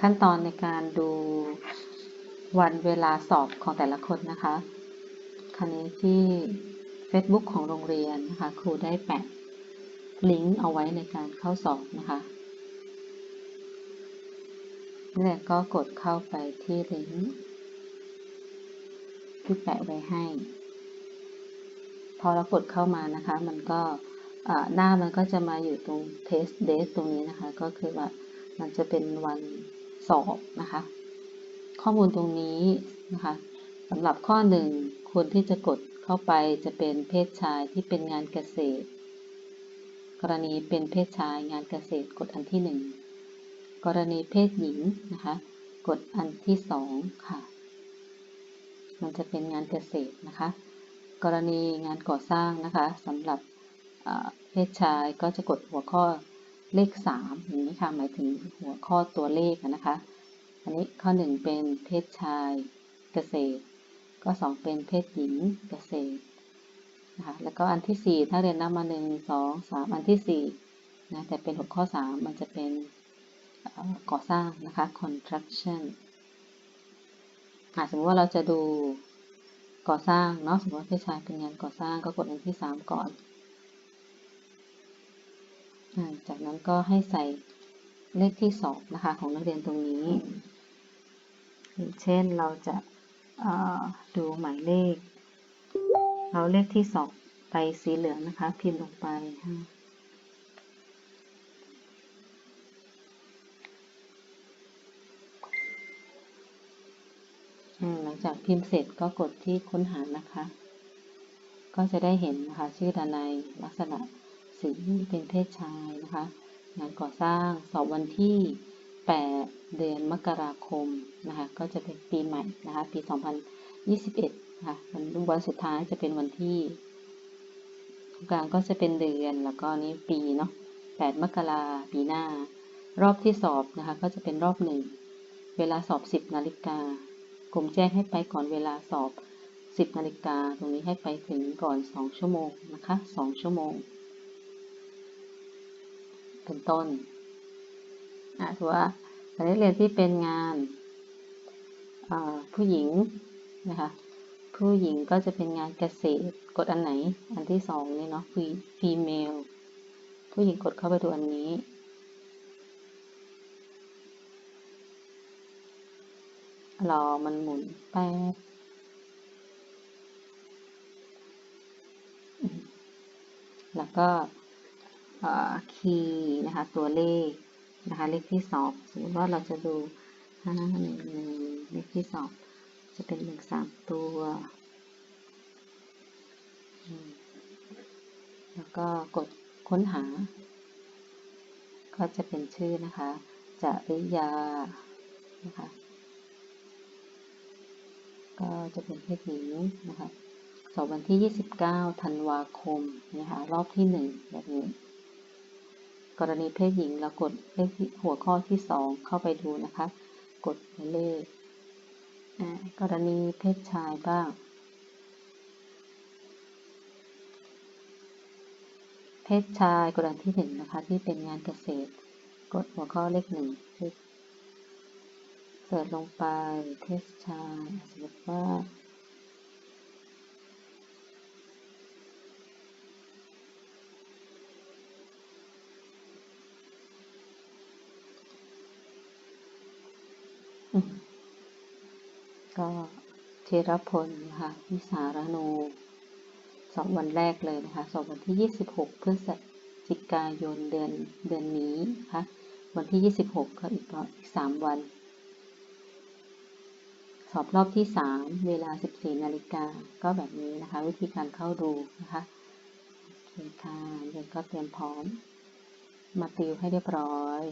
ขั้นตอนในการดูวันเวลาสอบของแต่ละคนนะคะคราวนี้ที่ Facebook ของโรงเรียนนะคะ ครูได้แปะลิงก์เอาไว้ในการเข้าสอบนะคะนี่แหละก็กดเข้าไปที่ลิงก์ที่แปะไว้ให้ พอเรากดเข้ามานะคะ มันก็หน้ามันก็จะมาอยู่ตรง test date ตรงนี้นะคะ ก็คือว่า มันจะเป็นวันสอบนะคะ ข้อมูลตรงนี้นะคะสำหรับข้อหนึ่งควรที่จะกดเข้าไปจะเป็นเพศชายที่เป็นงานเกษตร กรณีเป็นเพศชายงานเกษตรกดอันที่หนึ่งกรณีเพศหญิงนะคะ กดอันที่สองค่ะ มันจะเป็นงานเกษตรนะคะ กรณีงานก่อสร้างนะคะสำหรับเพศชายก็จะกดหัวข้อ เลข3อย่างนี้ค่ะ หมายถึงหัวข้อตัวเลขนะคะ อันนี้ข้อ 1 เป็นเพศชายเกษตร ก็ 2 เป็นเพศหญิงเกษตรนะคะแล้วก็อันที่ 4 ถ้าเรียนนับมา 1 2 3 อันที่4นะแต่เป็นหัวข้อ 3 มันจะเป็นก่อสร้างนะคะ construction สมมติว่าเราจะดูก่อสร้างเนาะสมมติว่าเพศชายเป็นงานก่อสร้างก็กดอันที่ 3 ก่อน จากนั้นก็ให้ใส่เลขที่สองนะคะของนักเรียนตรงนี้ เช่นเราจะดูหมายเลข เอาเลขที่สองไปสีเหลืองนะคะ พิมพ์ลงไปหลังจากพิมพ์เสร็จก็กดที่ค้นหานะคะ ก็จะได้เห็นนะคะชื่อดานายลักษณะ สีเป็นเพศชายนะคะ งานก่อสร้างสอบวันที่ 8 เดือนมกราคมนะคะ ก็จะเป็นปีใหม่นะคะ ปี 2021นะคะวันวันสุดท้ายจะเป็นวันที่กลางก็จะเป็นเดือนแล้วก็นี้ปีเนาะ 8 มกราปีหน้า รอบที่สอบนะคะ ก็จะเป็นรอบหนึ่ง เวลาสอบ 10 นาฬิกากรมแจ้งให้ไปก่อนเวลาสอบ 10 นาฬิกา ตรงนี้ให้ไปถึงก่อน 2 ชั่วโมงนะคะ 2 ชั่วโมง เป็นต้นนะถือว่าอันนี้เรียนที่เป็นงานผู้หญิงนะคะผู้หญิงก็จะเป็นงานเกษตรกดอันไหนอันที่สองนี่เนาะ female ผู้หญิงกดเข้าไปดูอันนี้ รอมันหมุนแป๊บแล้วก็ คีย์นะคะตัวเลขนะคะเลขที่สองสมมติว่าเราจะดูห้าหนึ่งหนึ่งเลขที่สองจะเป็นหนึ่งสามตัวแล้วก็กดค้นหา ก็จะเป็นชื่อนะคะจริยานะคะก็จะเป็นเพศหญิงนะคะสอบวันที่ 29 ธันวาคมนะคะรอบที่ 1 แบบนี้ กรณีเพศหญิงเรากดเลขหัวข้อที่ 2 เข้าไปดูนะคะ กดเลขกรณีเพศชายบ้าง เพศชายกรณีที่หนึ่งนะคะ ที่เป็นงานเกษตร กดหัวข้อเลขหนึ่งเสิร์ชลงไปเพศชายสมมติว่า ก็เทรพลนะคะวิสารโนสอบวันแรกเลยนะคะ สอบวันที่ 26 พฤศจิกายนเดือนเดือนนี้นะคะวันที่ 26 ก็อีกอีก 3 วัน สอบรอบที่ 3 เวลา 14 นาฬิกา ก็แบบนี้นะคะ วิธีการเข้าดูนะคะโอเคค่ะเรียนก็เตรียมพร้อม มาติวให้เรียบร้อย